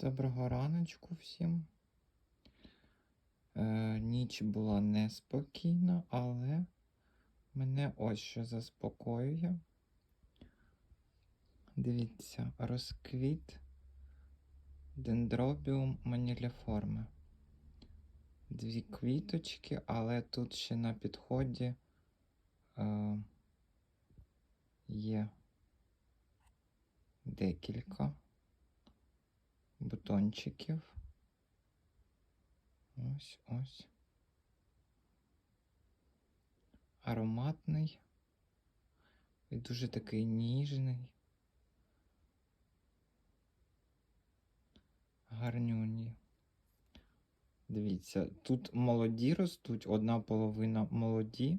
Доброго раночку всім. Е, ніч була неспокійна, але мене ось що заспокоює. Дивіться, розквіт дендробіум маніліформи. Дві квіточки, але тут ще на підході е, є декілька бутончиків. Ось ось. Ароматний і дуже такий ніжний. Гарнюні. Дивіться, тут молоді ростуть, одна половина молоді,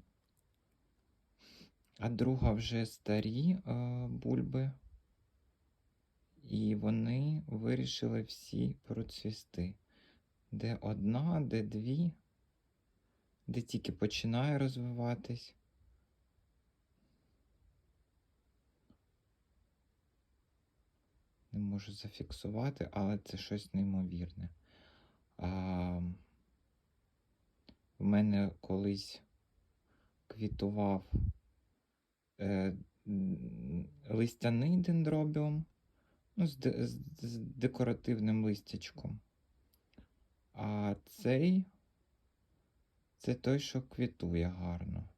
а друга вже старі е, бульби. І вони вирішили всі процвісти. Де одна, де дві, де тільки починає розвиватись. Не можу зафіксувати, але це щось неймовірне. А, в мене колись квітував е, листяний дендробіум, ну, з, з, з декоративним листячком. А цей це той, що квітує гарно.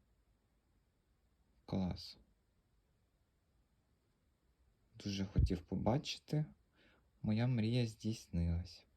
Клас. Дуже хотів побачити. Моя мрія здійснилась.